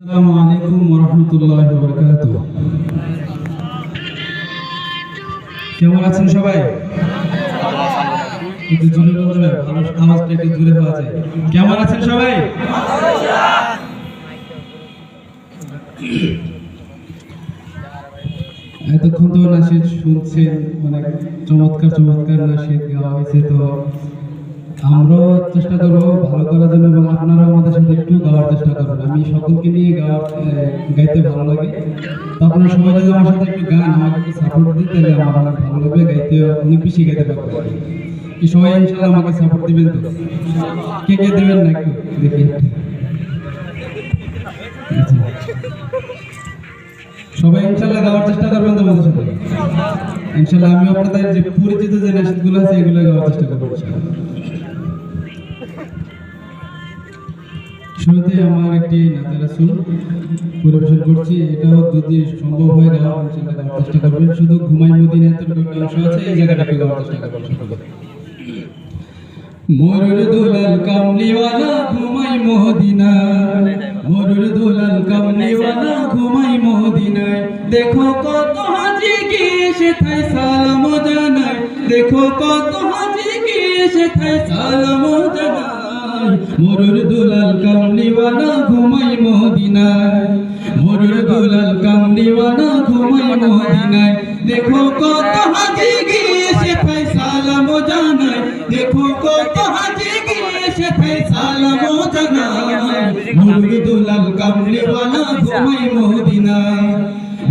আসসালামু আলাইকুম ওরহমতুল্লাহ বরকাত কেমন আছেন সবাই? একটু জোরে ভালো আওয়াজটা একটু জোরে যায়। কেমন আছেন সবাই? এতক্ষণ তো নাসিদ শুনছেন, অনেক চমৎকার চমৎকার নাসিদ গাওয়া হয়েছে তো। আমরাও চেষ্টা করব ভালো করার জন্য এবং আপনারা আমাদের সাথে একটু গাওয়ার চেষ্টা করবেন। আমি সকলকে নিয়ে গাওয়ার গাইতে ভালো লাগে। তো আপনারা সবাই যদি আমার সাথে একটু গান, আমাকে সাপোর্ট দিন তাহলে আমার অনেক ভালো লাগবে, গাইতে অনেক বেশি গাইতে পারব। কি সবাই ইনশাল্লাহ আমাকে সাপোর্ট দিবেন তো। কে কে দেবেন না একটু দেখি। সবাই ইনশাল্লাহ গাওয়ার চেষ্টা করবেন তো আমাদের সাথে। ইনশাল্লাহ আমি আপনাদের যে পরিচিত যে নাশিদগুলো আছে, এগুলো গাওয়ার চেষ্টা করব শুরুতে আমার একটি নাতে রাসুল পরিবেশন করছি, এটাও যদি সম্ভব হয় গাওয়ার ইনশাল্লাহ গাওয়ার চেষ্টা করবেন। শুধু ঘুমাই মদিনায় তো একটা অংশ আছে, এই জায়গাটাকে গাওয়ার চেষ্টা করবেন। মরুর দুলাল কামলিওয়ালা, ঘুমাই মদিনায় মরুর দুলাল কামলিওয়ালা, ঘুমাই মদিনায় দেখো কত হাজি গিয়ে সেথায় সালাম জানায়। দেখো কত হাজি গিয়ে সেথায় সালাম জানায়। মরুর দুলাল কামলিওয়ালা ঘুমাই মদিনায় মরুর দুলাল কামলিওয়ালা ঘুমাই মদিনায় দেখো কত হাজি গিয়ে সেথায় সালাম জানায়। দেখো কত হাজি গিয়ে সেথায় সালাম জানায়। মরুর দুলাল কামলিওয়ালা ঘুমাই মদিনায়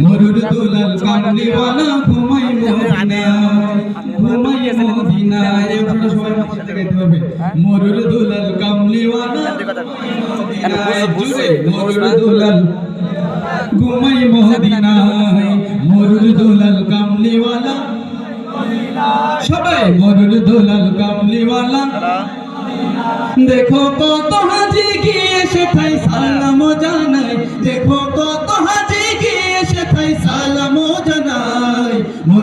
মরুর দুলাল কামলিওয়ালা ঘুমাই মদিনায় ঘুমাই মদিনায় এবার সবাই আমার সাথে গাইতে হবে। মরুর দুলাল কামলিওয়ালা মরুর দুলাল ঘুমাই মদিনায় মরুর দুলাল কামলিওয়ালা সবাই মরুর দুলাল কামলিওয়ালা দেখো কত হাজি গিয়ে সেথায়। সালাম জানাই দেখো কত হাজি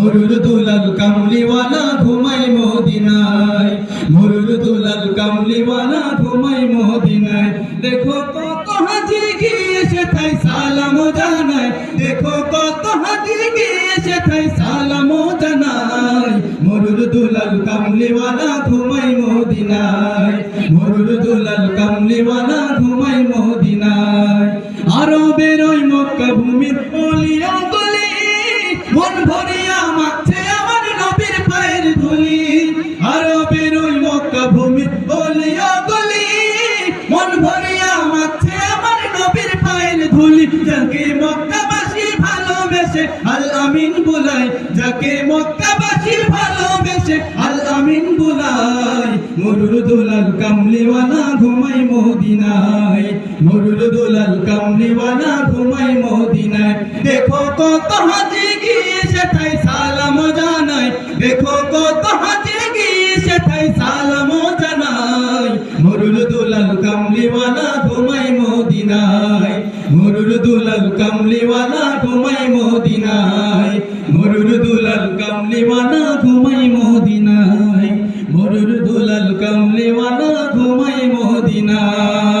মরুর দুলাল কামলিওয়ালা ঘুমাই মদিনায়। মরুর দুলাল কামলিওয়ালা ঘুমাই মদিনায়। দেখো কত হাজি গিয়ে সেথায় সালাম জানায়। দেখো কত হাজি গিয়ে সেথায় সালাম জানায়। মরুর দুলাল কামলিওয়ালা ঘুমাই মদিনায়। মরুর দুলাল কামলিওয়ালা ঘুমাই মদিনায়। আরও বেরোই মক্কা ভূমির অলিয়া গলি, মন ভরিয়া মন ভরিয়া মাখছে আমার নবীর পায়ের ধুলি, যাকে মক্কাবাসী ভালোবেসে আল আমিন যাকে মক্কাবাসী ভালোবেসে আল আমিন মরুর কামলিওয়ালা ঘুমাই মদিনায়, মরুর কামলিওয়ালা ঘুমাই মদিনায়। দেখো কত হাজি গিয়ে সেথায় সালাম জানায়, দেখো কত মদিনায়, মরুর দুলাল কামলিওয়ালা ঘুমাই মদিনায়, মরুর দুলাল কামলিওয়ালা ঘুমাই মদিনায়, মরুর দুলাল কামলিওয়ালা ঘুমাই মদিনায়।